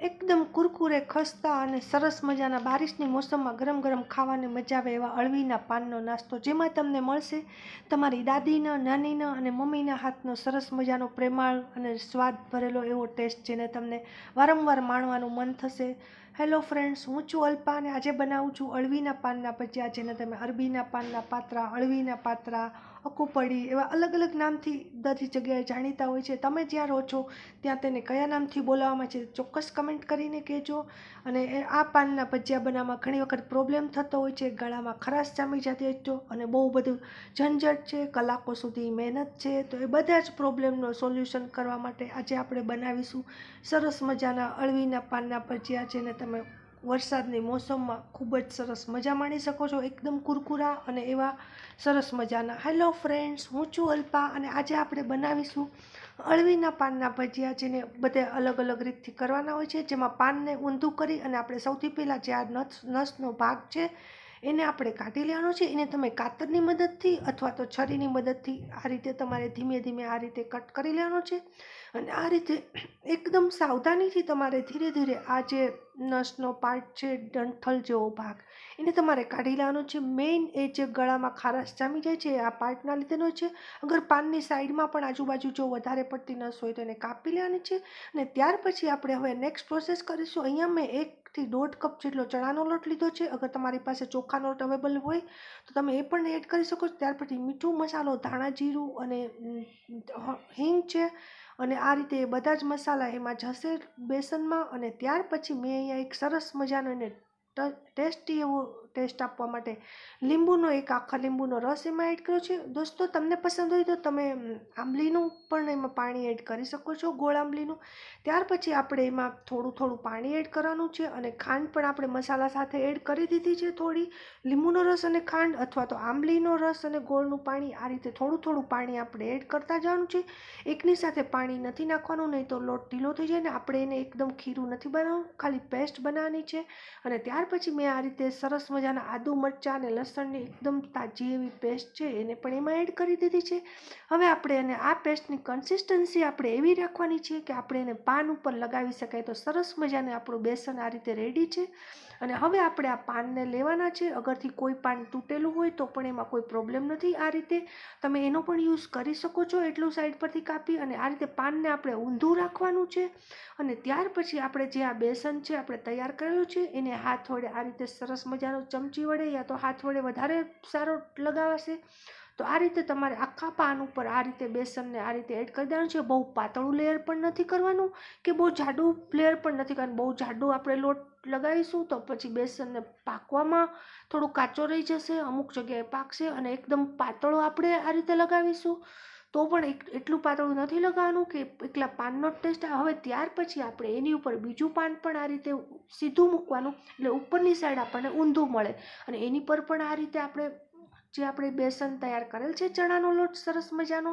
એકદમ કુરકુરે, ખસ્તા અને સરસ મજાના બારિશની મોસમમાં ગરમ ગરમ ખાવાની મજા આવે એવા અળવીના પાનનો નાસ્તો જેમાં તમને મળશે તમારી દાદીના, નાનીના અને મમ્મીના હાથનો સરસ મજાનો પ્રેમાળ અને સ્વાદ ભરેલો એવો ટેસ્ટ જેને તમને વારંવાર માણવાનું મન થશે. હેલો ફ્રેન્ડ્સ હું છું અલ્પા અને આજે બનાવું છું અળવીના પાનના ભજીયા જેને તમે અરબીના પાનના પાત્રા, અળવીના પાત્રા અકુપડી એવા અલગ અલગ નામથી બધી જગ્યાએ જાણીતા હોય છે. તમે જ્યાં રહો છો, ત્યાં તેને કયા નામથી બોલાવવામાં છે ચોક્કસ કમેન્ટ કરીને કહેજો. અને આ પાનના ભજીયા બનાવવામાં ઘણી વખત પ્રોબ્લેમ થતો હોય છે. ગળામાં ખરાશ જામી જતી હોય તો અને બહુ બધું ઝંઝટ છે, કલાકો સુધી મહેનત છે. તો એ બધા જ પ્રોબ્લેમનો સોલ્યુશન કરવા માટે આજે આપણે બનાવીશું સરસ મજાના અળવીના પાનના ભજીયા જેને તમે વરસાદની મોસમમાં ખૂબ જ સરસ મજા માણી શકો છો. એકદમ કુરકુરા અને એવા સરસ મજાના. હેલો ફ્રેન્ડ્સ હું છું અલ્પા અને આજે આપણે બનાવીશું અળવીના પાનના ભજીયા જેને બધે અલગ અલગ રીતથી કરવાના હોય છે. જેમાં પાનને ઊંધું કરી અને આપણે સૌથી પહેલાં જે આ નસ, નસનો ભાગ છે એને આપણે કાઢી લેવાનો છે, એને તમે કાતરની મદદથી અથવા તો છરીની મદદથી આ રીતે તમારે ધીમે ધીમે આ રીતે કટ કરી લેવાનો છે. અને આ રીતે એકદમ સાવધાનીથી તમારે ધીરે ધીરે આ જે નસનો પાર્ટ છે, ડંઠલ જેવો ભાગ, એને તમારે કાઢી લેવાનો છે. મેઇન એ જે ગળામાં ખારાશ જામી જાય છે આ પાર્ટના લીધેનો છે. અગર પાનની સાઈડમાં પણ આજુબાજુ જો વધારે પડતી નસ હોય તો એને કાપી લેવાની છે. અને ત્યાર પછી આપણે હવે નેક્સ્ટ પ્રોસેસ કરીશું. અહીંયા મેં એકથી દોઢ કપ જેટલો ચણાનો લોટ લીધો છે. અગર તમારી પાસે ચોખાનો લોટ અવેલેબલ હોય, તો તમે એ પણ એડ કરી શકો છો. ત્યાર પછી મીઠું મસાલો, ધાણા જીરું અને હિંગ છે. અને આ રીતે બધા જ મસાલા એમાં જશે બેસનમાં. અને ત્યાર પછી મેં અહીંયા એક સરસ મજાનો એને ટેસ્ટી એવો ટેસ્ટ આપવા માટે. લીંબુનો એક આખા લીંબુનો રસ એમાં એડ કર્યો છે. દોસ્તો, તમને પસંદ હોય તો તમે આંબલીનું પણ એમાં પાણી એડ કરી શકો છો, ગોળ આંબલીનું. ત્યાર પછી આપણે એમાં થોડું થોડું પાણી એડ કરવાનું છે અને ખાંડ પણ આપણે મસાલા સાથે એડ કરી દીધી છે થોડી. લીંબુનો રસ અને ખાંડ અથવા તો આંબલીનો રસ અને ગોળનું પાણી આ રીતે થોડું થોડું પાણી આપણે એડ કરતા જવાનું છે. એકની સાથે પાણી નથી નાખવાનું, નહીં તો લોટ ઢીલો થઈ જાય ને આપણે એને એકદમ ખીરું નથી બનાવવું ખાલી પેસ્ટ બનાવવાની છે. અને ત્યાર પછી મેં આ રીતે સરસ મજાના આદુ મરચાં અને લસણની એકદમ તાજી એવી પેસ્ટ છે, એને પણ એમાં એડ કરી દીધી છે. હવે આપણે એને આ પેસ્ટની કન્સિસ્ટન્સી આપણે એવી રાખવાની છે કે આપણે એને પાન ઉપર લગાવી શકાય તો સરસ મજાને આપણું બેસન આ રીતે રેડી છે. અને હવે આપણે આ પાનને લેવાના છે. અગરથી કોઈ પાન તૂટેલું હોય તો પણ એમાં કોઈ પ્રોબ્લેમ નથી આ રીતે. તમે એનો પણ યુઝ કરી શકો છો એટલું સાઈડ પરથી કાપી અને આ રીતે પાનને આપણે ઊંધું રાખવાનું છે. અને ત્યાર પછી આપણે જે આ બેસન છે, આપણે તૈયાર કરેલું છે, એને હાથ વડે આ રીતે સરસ મજાનો ચમચી વડે યા તો હાથ વડે વધારે સારો લગાવાશે? તો આ રીતે તમારે આખા પાન ઉપર આ રીતે બેસનને આ રીતે એડ કરી દેવાનું છે. બહુ પાતળું લેયર પણ નથી કરવાનું કે બહુ જાડું લેયર પણ નથી કરવાનું. બહુ જાડું આપણે લોટ લગાવીશું તો પછી બેસનને પાકવામાં થોડું કાચો રહી જશે, અમુક જગ્યાએ પાકશે અને એકદમ પાતળો આપણે આ રીતે લગાવીશું. તો પણ એક, એટલું પાતળું નથી લગાવવાનું કે એકલા પાનનો ટેસ્ટ હવે ત્યાર પછી આપણે એની ઉપર બીજું પાન પણ આ રીતે સીધું મૂકવાનું, એટલે ઉપરની સાઈડ આપણને ઊંધું મળે. અને એની પર પણ આ રીતે આપણે જે આપણે બેસન તૈયાર કરેલ છે, ચણાનો લોટ સરસ મજાનો,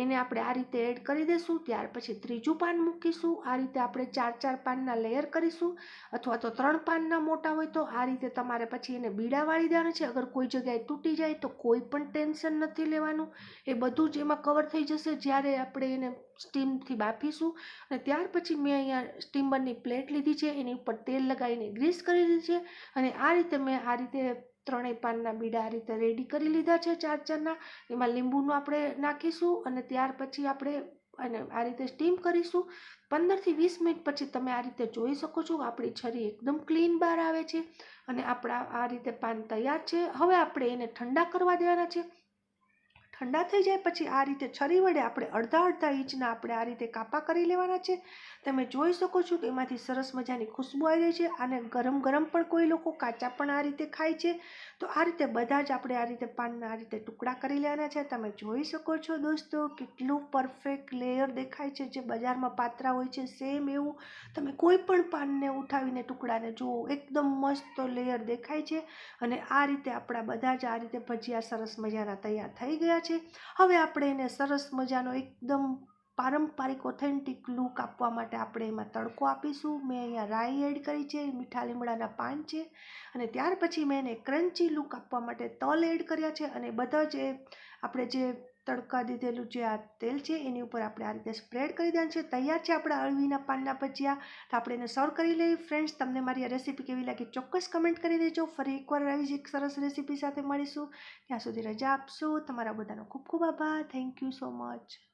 એને આપણે આ રીતે એડ કરી દઈશું ત્યાર પછી ત્રીજું પાન મૂકીશું, આ રીતે આપણે ચાર ચાર પાનના લેયર કરીશું, અથવા તો ત્રણ પાનના મોટા હોય તો આ રીતે તમારે પછી એને બીડા વાળી દેવાના છે, અગર કોઈ જગ્યાએ તૂટી જાય તો કોઈ પણ ટેન્શન નથી લેવાનું, એ બધું જ એમાં કવર થઈ જશે, જ્યારે આપણે એને સ્ટીમથી બાફીશું, અને ત્યાર પછી મેં અહીંયા સ્ટીમરની પ્લેટ લીધી છે, એની ઉપર તેલ લગાવીને ગ્રીસ કરી દીધી છે, અને આ રીતે મેં આ રીતે ત્રણેય પાનના બીડા આ રીતે રેડી કરી લીધા છે ચાર ચારના. એમાં લીંબુનું આપણે નાખીશું અને ત્યાર પછી આપણે અને આ રીતે સ્ટીમ કરીશું. પંદરથી વીસ મિનિટ પછી તમે આ રીતે જોઈ શકો છો આપણી છરી એકદમ ક્લીન બહાર આવે છે અને આપણા આ રીતે પાન તૈયાર છે. હવે આપણે એને ઠંડા કરવા દેવાના છે. ઠંડા થઈ જાય પછી આ રીતે છરી વડે આપણે અડધા અડધા ઇંચના આપણે આ રીતે કાપા કરી લેવાના છે. તમે જોઈ શકો છો કે એમાંથી સરસ મજાની ખુશ્બુ આવી રહી છે અને ગરમ ગરમ પણ કોઈ લોકો કાચા પણ આ રીતે ખાય છે. તો આ રીતે બધા જ આપણે આ રીતે પાનના આ રીતે ટુકડા કરી લેવાના છે. તમે જોઈ શકો છો દોસ્તો કેટલું પરફેક્ટ લેયર દેખાય છે જે બજારમાં પાત્રા હોય છે, સેમ એવું. તમે કોઈ પણ પાનને ઉઠાવીને ટુકડાને જુઓ, એકદમ મસ્ત લેયર દેખાય છે. અને આ રીતે આપણા બધા જ આ રીતે ભજીયા સરસ મજાના તૈયાર થઈ ગયા છે. હવે આપણે એને સરસ મજાનો એકદમ પારંપરિક ઓથેન્ટિક લુક આપવા માટે આપણે એમાં તડકો આપીશું. મેં અહીંયા રાઈ એડ કરી છે, મીઠા લીમડાના પાન છે અને ત્યાર પછી મેં એને ક્રન્ચી લુક આપવા માટે તલ એડ કર્યા છે અને બધા જ એ આપણે જે તડકા દીધેલું જે આ તેલ છે, એની ઉપર આપણે આ રીતે સ્પ્રેડ કરી દેવાનું છે. તૈયાર છે આપણા અળવીના પાનના ભજીયા. તો આપણે એને સર્વ કરી લઈએ. ફ્રેન્ડ્સ તમને મારી આ રેસીપી કેવી લાગી ચોક્કસ કમેન્ટ કરી દેજો. ફરી એકવાર આવી જ એક સરસ રેસીપી સાથે મળીશું. ત્યાં સુધી રજા આપશો. તમારા બધાનો ખૂબ ખૂબ આભાર. Thank you so much